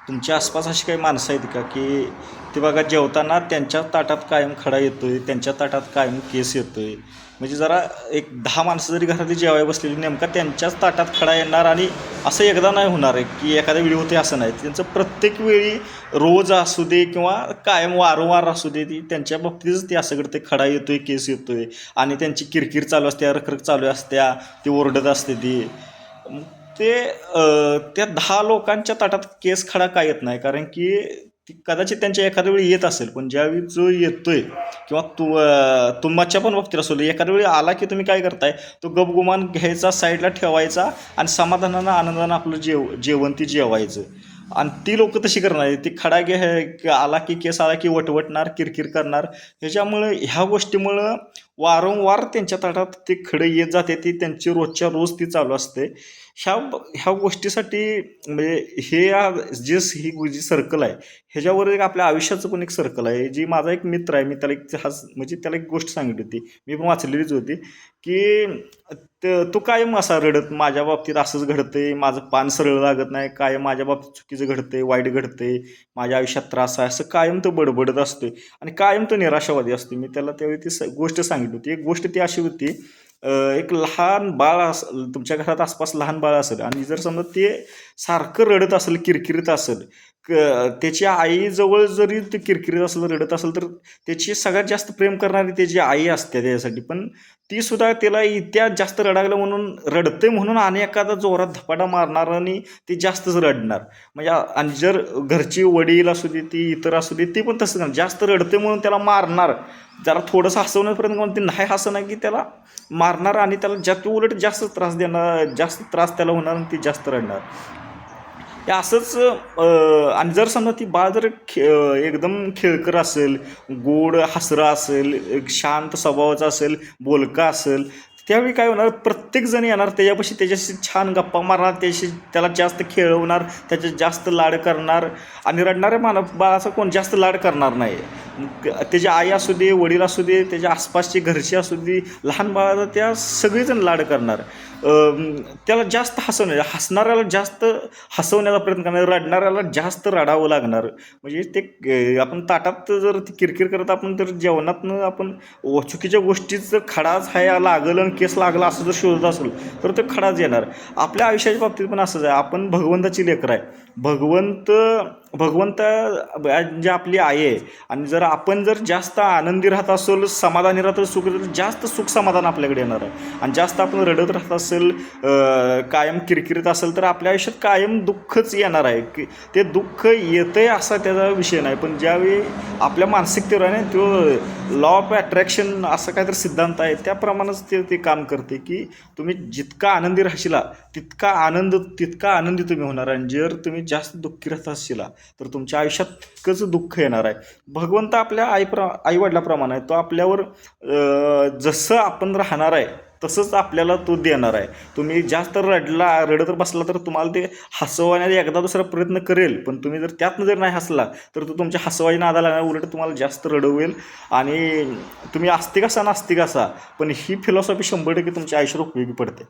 तुमच्या आसपास अशी काही माणसं आहेत का? की ते बघा जेवताना त्यांच्या ताटात कायम खडा येतो आहे त्यांच्या ताटात कायम केस येतो आहे म्हणजे जरा एक दहा माणसं जरी घरातली जेवाय बसलेली नेमका त्यांच्याच ताटात खडा येणार आणि असं एकदा नाही होणार आहे की एखाद्या वेळी होते असं नाही. त्यांचं प्रत्येक वेळी रोज असू दे किंवा कायम वारंवार असू दे ती त्यांच्या बाबतीतच ते असं घडते खडा येतो आहे केस येतो आहे आणि त्यांची किरकिर चालू असते रखरख चालू असत्या ती ओरडत असते ती. ते त्या दहा लोकांच्या ताटात केस खडा काय येत नाही? कारण की ती कदाचित त्यांच्या एखाद्या वेळी येत असेल पण ज्यावेळी जो येतोय किंवा तु अ, तुमच्या पण बाबतीत असू दे एखाद्या वेळी आला की तुम्ही काय करताय? तो गपगुमान घ्यायचा साईडला ठेवायचा आणि समाधानानं आनंदानं आपलं जेव जेवण ती जेवायचं. आणि ती लोक तशी करणार ती खडा घे आला की केस आला की वटवटणार किरकिर करणार. ह्याच्यामुळं ह्या गोष्टीमुळं वारंवार त्यांच्या ताटात ते खडे येत जाते ती त्यांची रोजच्या रोज ती चालू असते. ह्या ह्या गोष्टीसाठी म्हणजे हे या- जे ही जी सर्कल आहे ह्याच्यावर एक आपल्या आयुष्याचं पण एक सर्कल आहे. जी माझा एक मित्र आहे मी त्याला एक हा म्हणजे त्याला एक गोष्ट सांगितली होती. मी पण वाचलेलीच होती की त- तो कायम असा रडत माझ्या बाबतीत असंच घडतंय माझं पान सरळ लागत नाही कायम माझ्या बाबतीत चुकीचं घडतंय वाईट घडतंय माझ्या आयुष्यात त्रास आहे असं कायम तो बडबडत असतोय. आणि कायम तो निराशावादी असतो मी त्याला त्यावेळी ती स- गोष्ट सांगितली होती. एक गोष्ट ती अशी होती एक लहान बाळ अस तुमच्या घरात आसपास लहान बाळ असेल आणि जर समजा ते सारखं रडत असेल किरकिरीत असेल क त्याची आईजवळ जरी ते किरकिरीत असलं रडत असेल तर त्याची सगळ्यात जास्त प्रेम करणारी त्याची आई असते त्याच्यासाठी. पण ती सुद्धा त्याला इत्या जास्त रडागलं म्हणून रडते म्हणून आणि एखादा जोरात धपाटा मारणार आणि ती जास्तच रडणार. म्हणजे आणि जर घरची वडील असू दे ती इतर असू दे ती पण तसं करणार. जास्त रडते म्हणून त्याला मारणार. जरा थोडंसं हसवण्यापर्यंत म्हणून ते नाही हसणार की त्याला मारणार आणि त्याला जास्त उलट जास्त त्रास देणार जास्त त्रास त्याला होणार आणि ती जास्त रडणार. हे असंच आणि जर समजा ती बाळ जर खे एकदम खेळकर असेल गोड हसरा असेल एक शांत स्वभावाचा असेल बोलका असेल त्यावेळी काय होणार? प्रत्येकजण येणार त्याच्यापाशी त्याच्याशी छान गप्पा मारणार त्याशी त्याला जास्त खेळवणार त्याचे जास्त लाड करणार आणि रडणाऱ्या मानव बाळाचा कोण जास्त लाड करणार नाही. त्याची आई असू दे वडील असू दे त्याच्या आसपासचे घरचे असू दे लहान बाळाला त्या सगळेजण लाड करणार. त्याला जास्त हसवणार हसणाऱ्याला जास्त हसवण्याचा प्रयत्न करणार रडणाऱ्याला जास्त रडावं लागणार. म्हणजे ते आपण ताटात जर ती किरकिर करत आपण तर जेवणातनं आपण चुकीच्या चुकीच्या गोष्टीचं खडाच हा लागलं आणि केस लागला असं जर शोधत असेल तर तो खडाच येणार. आपल्या आयुष्याच्या बाबतीत पण असंच आहे. आपण भगवंताची लेकर आहे. भगवंत भगवंत जे आपली आई आहे आणि जर आपण जर जास्त आनंदी राहत असेल समाधानी राहत सुख जास्त सुख समाधान आपल्याकडे येणार आहे. आणि जास्त आपण रडत राहत असेल कायम किरकिरीत असेल तर आपल्या आयुष्यात कायम दुःखच येणार आहे. की ते दुःख येतंय असा त्याचा विषय नाही. पण ज्यावेळी आपल्या मानसिकतेवर आहे ना तो लॉ ऑफ अट्रॅक्शन असा काहीतरी सिद्धांत आहे. त्याप्रमाणेच ते ते काम करते की तुम्ही जितका आनंदी राहशिला तितका आनंद तितका आनंदी तुम्ही होणार आणि जर तुम्ही जास्त दुःखी राहत असशिला तर तुमच्या आयुष्यात तितकंच दुःख येणार आहे. भगवंत आपल्या आईप्र आईवडिलाप्रमाणे आहे तो आपल्यावर जसं आपण राहणार आहे तसंच आपल्याला तो देणार आहे. तुम्ही जास्त रडला रडत बसला तर तुम्हाला ते हसवण्याचा एकदा दुसरा प्रयत्न करेल. पण तुम्ही जर त्यातनं जर नाही हसला तर तो तुमच्या हसवाई नादाला नाही उलट तुम्हाला जास्त रडवेल. आणि तुम्ही आस्तिक असा नास्तिक असा. पण ही फिलॉसॉफी शंभर टक्के तुमच्या आयुष्यात उपयोगी पडते.